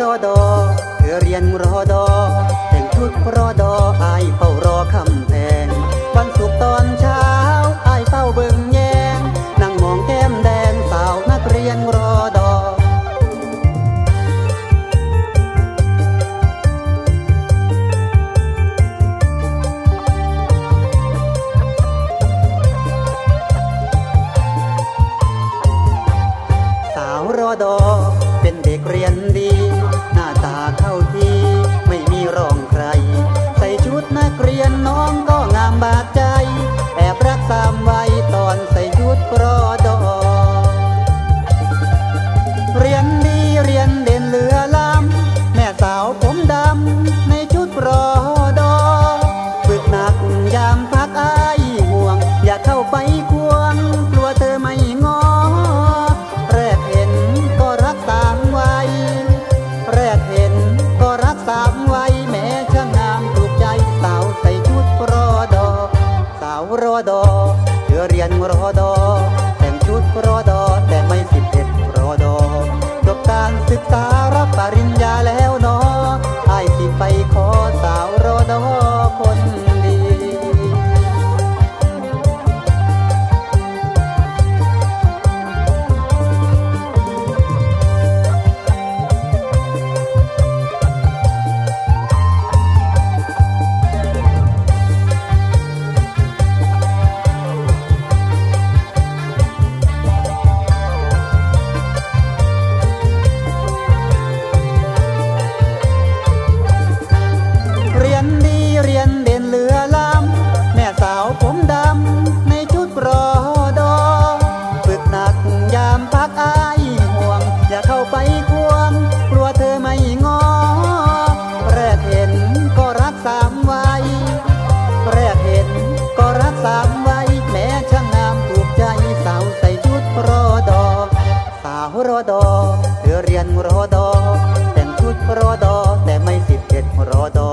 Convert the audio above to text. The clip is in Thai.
รอดอเธอเรียนรอดอเต่งชุดรอดอไอาเฝ้ารอคำแพง วันศุกร์ตอนเช้าไอาเฝ้าเบิ่งแยงนั่งมองแก้มแดงสาวนักเรียนรอดอเสารอดอเป็นเด็กเรียนดี เท่ แต่งชุดรอดอ แต่ไม่สิบเจ็ดรอดอ